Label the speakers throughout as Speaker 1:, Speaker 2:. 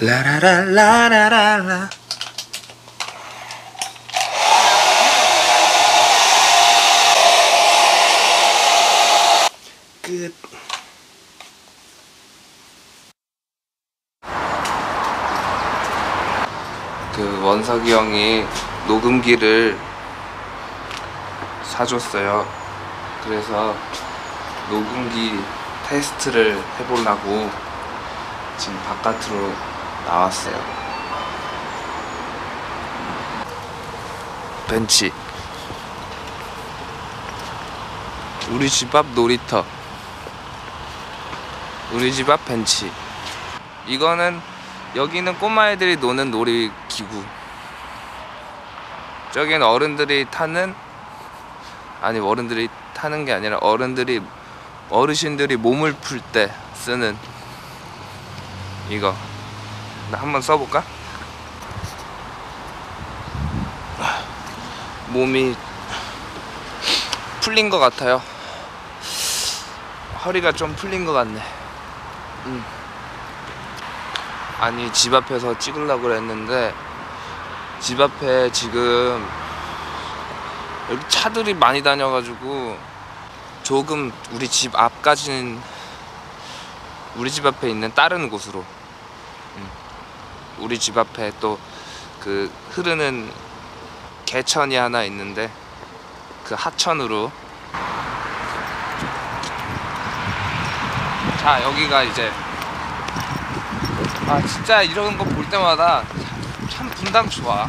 Speaker 1: 라라라라라라 끝 그 원석이 형이 녹음기를 사줬어요. 그래서 녹음기 테스트를 해보려고 지금 바깥으로 나왔어요. 벤치. 우리 집 앞 놀이터. 우리 집 앞 벤치. 이거는 여기는 꼬마애들이 노는 놀이기구. 저기는 어른들이 타는 아니 어른들이 타는 게 아니라 어른들이 어르신들이 몸을 풀 때 쓰는 이거 나 한번 써볼까? 몸이 풀린 것 같아요. 허리가 좀 풀린 것 같네. 음. 아니 집 앞에서 찍으려고 그랬는데 집 앞에 지금 여기 차들이 많이 다녀가지고 조금 우리 집 앞까지는 우리 집 앞에 있는 다른 곳으로 음. 우리 집 앞에 또 그 흐르는 개천이 하나 있는데 그 하천으로. 자 여기가 이제 아 진짜 이런 거 볼 때마다 참 분당 좋아.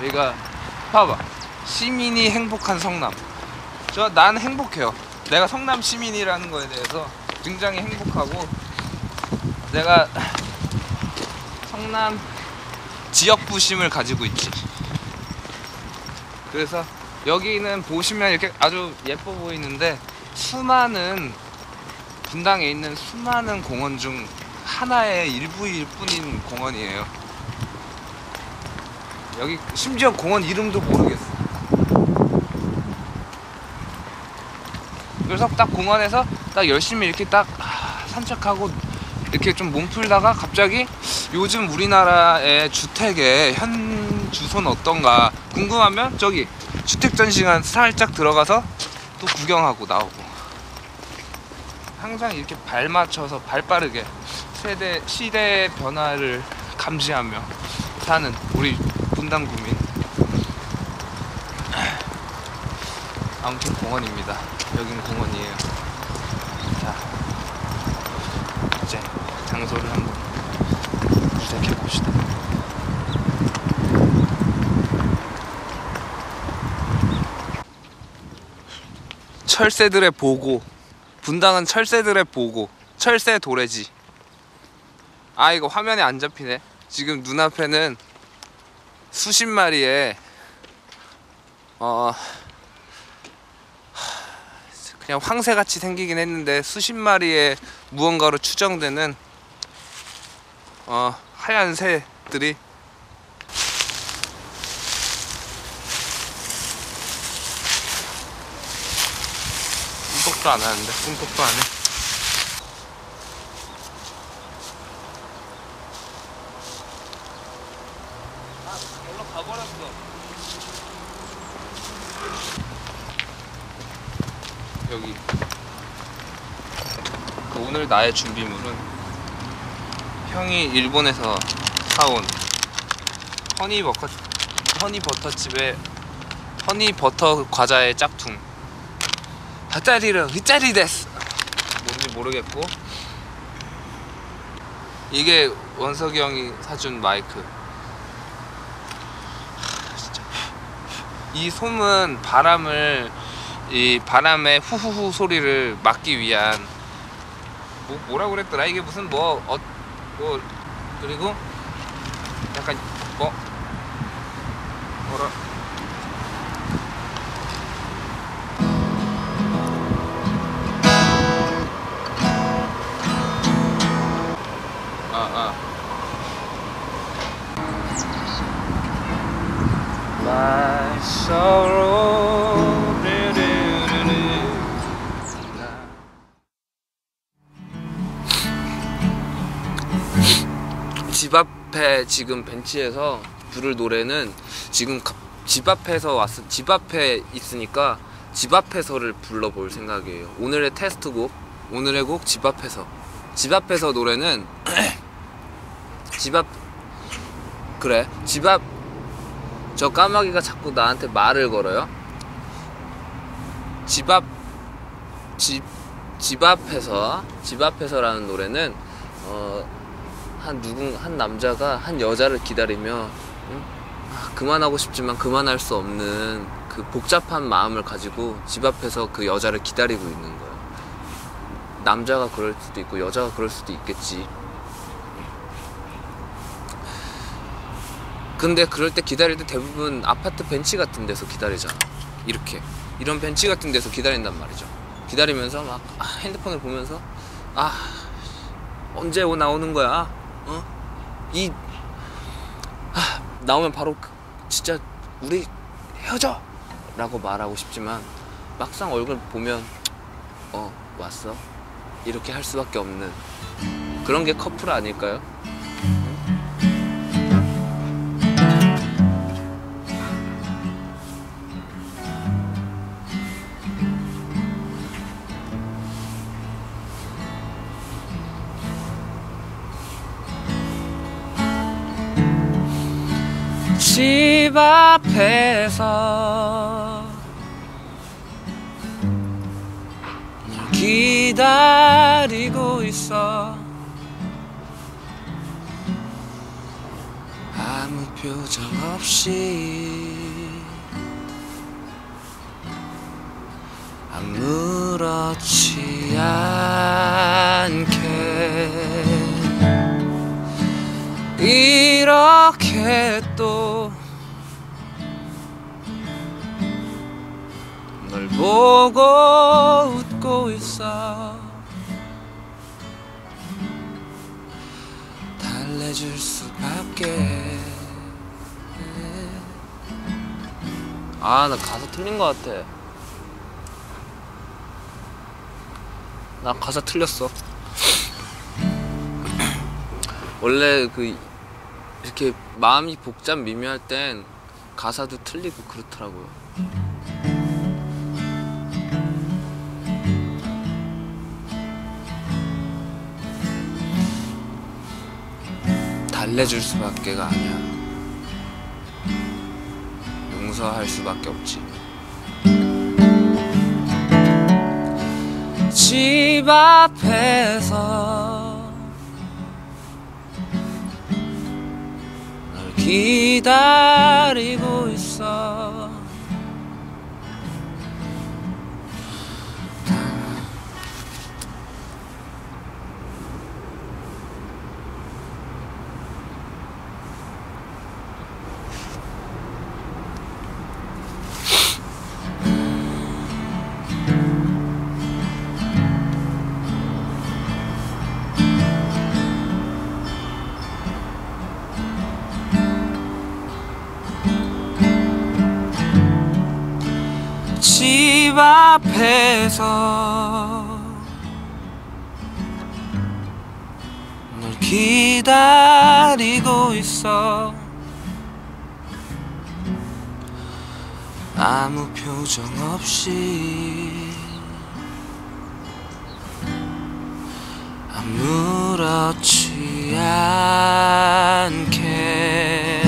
Speaker 1: 여기가 봐봐. 시민이 행복한 성남 저 난 행복해요 내가 성남 시민이라는 거에 대해서 굉장히 행복하고 내가 성남 지역 부심을 가지고 있지 그래서 여기는 보시면 이렇게 아주 예뻐 보이는데 수많은 분당에 있는 수많은 공원 중 하나의 일부일 뿐인 공원이에요. 여기 심지어 공원 이름도 모르겠어. 그래서 딱 공원에서 딱 열심히 이렇게 딱 아, 산책하고 이렇게 좀 몸 풀다가 갑자기 요즘 우리나라의 주택의 현 주소는 어떤가 궁금하면 저기 주택 전시관 살짝 들어가서 또 구경하고 나오고 항상 이렇게 발 맞춰서 발 빠르게 세대 시대의 변화를 감지하며 사는 우리 분당 구민 아무튼 공원입니다. 여긴 공원이에요. 자 이제 장소를 한번 구색해 봅시다. 철새들의 보고 분당은 철새들의 보고 철새 도래지 아 이거 화면에 안 잡히네 지금 눈앞에는 수십 마리의 어 그냥 황새같이 생기긴 했는데 수십 마리의 무언가로 추정되는 어 하얀 새들이 꿈떡도 안 하는데 꿈떡도 안 해. 아, 별로 가버렸어. 여기. 그 오늘 나의 준비물은 형이 일본에서 사온 허니 버터 허니 버터집의 허니 버터 과자의 짝퉁. 핫짜리를 휘짜리 데스 뭔지 모르겠고 이게 원석이 형이 사준 마이크. 이 솜은 바람을 이 바람의 후후후 소리를 막기 위한 뭐 뭐라 그랬더라? 이게 무슨 뭐 어 뭐 그리고 지금 벤치에서 부를 노래는 지금 가- 집 앞에서 왔, 집 앞에 있으니까 집 앞에서를 불러볼 생각이에요. 오늘의 테스트곡, 오늘의 곡 집 앞에서. 집 앞에서 노래는 집 앞, 그래, 집 앞, 저 까마귀가 자꾸 나한테 말을 걸어요. 집 앞, 집, 집 앞에서, 집 앞에서라는 노래는, 어, 한 누군, 한 남자가 한 여자를 기다리며, 응? 아, 그만하고 싶지만 그만할 수 없는 그 복잡한 마음을 가지고 집 앞에서 그 여자를 기다리고 있는 거예요. 남자가 그럴 수도 있고 여자가 그럴 수도 있겠지. 근데 그럴 때 기다릴 때 대부분 아파트 벤치 같은 데서 기다리잖아. 이렇게. 이런 벤치 같은 데서 기다린단 말이죠. 기다리면서 막 아, 핸드폰을 보면서 아 언제 오 나 오는 거야? 어? 이 아, 나오면 바로 그- 진짜 우리 헤어져 라고 말하고 싶지만 막상 얼굴 보면 어 왔어 이렇게 할 수밖에 없는 그런 게 커플 아닐까요? 집 앞에서 널 기다리고 있어. 아무 표정 없이 아무렇지 않게 이렇게 또 보고 웃고 있어. 달래줄 수밖에. 아 나 가사 틀린 것 같아. 나 가사 틀렸어. 원래 그 이렇게 마음이 복잡 미묘할 땐 가사도 틀리고 그렇더라고요. 달래줄 수밖에가 아니야. 용서할 수밖에 없지. 집 앞에서 널 기다리고 있어 집 앞에서 널 기다리고 있어 아무 표정 없이 아무렇지 않게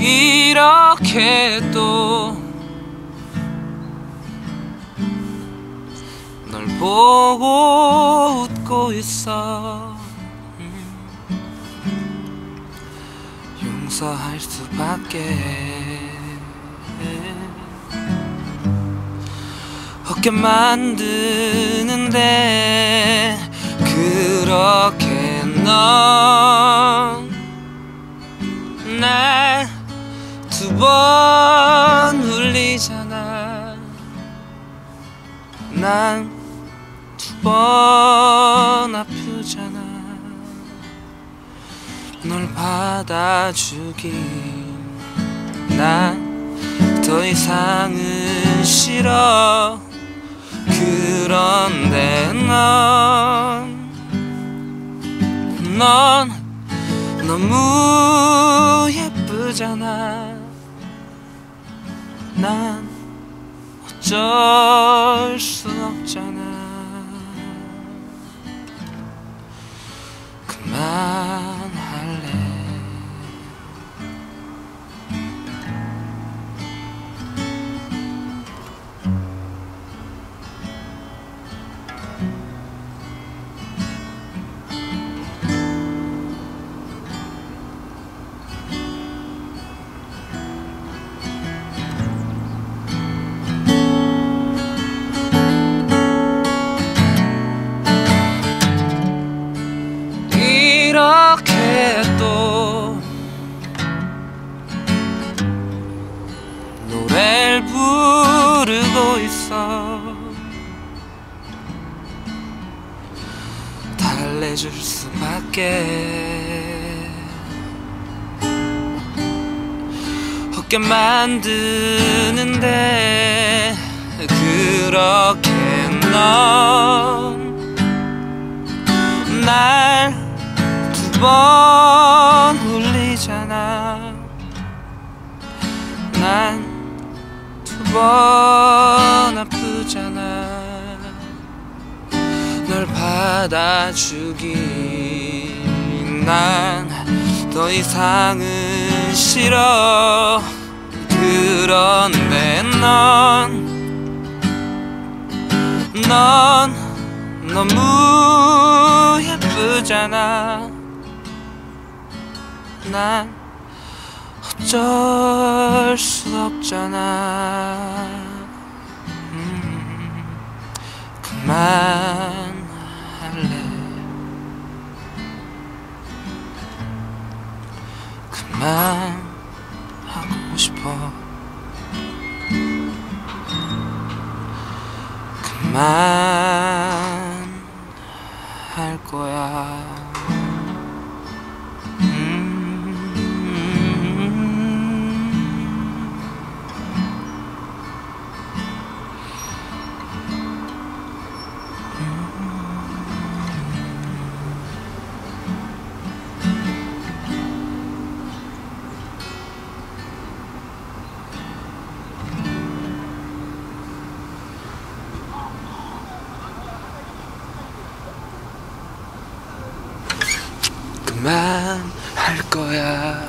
Speaker 1: 이렇게 또 널 보고 웃고 있어 용서할 수밖에. 없게 만드는데 그렇게 넌날 두 번 울리잖아. 난 두 번 아프잖아 널 받아주긴 난 더 이상은 싫어. 그런데 넌 넌 너무 예쁘잖아. 난 어쩔 수 없잖아. 그만 노래를 부르고 있어. 달래줄 수밖에. 없게 만드는데 그렇게 넌날 두번 울리잖아 번 아프잖아. 널 받아주기 난더 이상은 싫어. 그런데 넌넌 너무 예쁘잖아. 난 어쩔 수 없잖아. 음, 그만할래. 그만하고 싶어. 그만 yeah.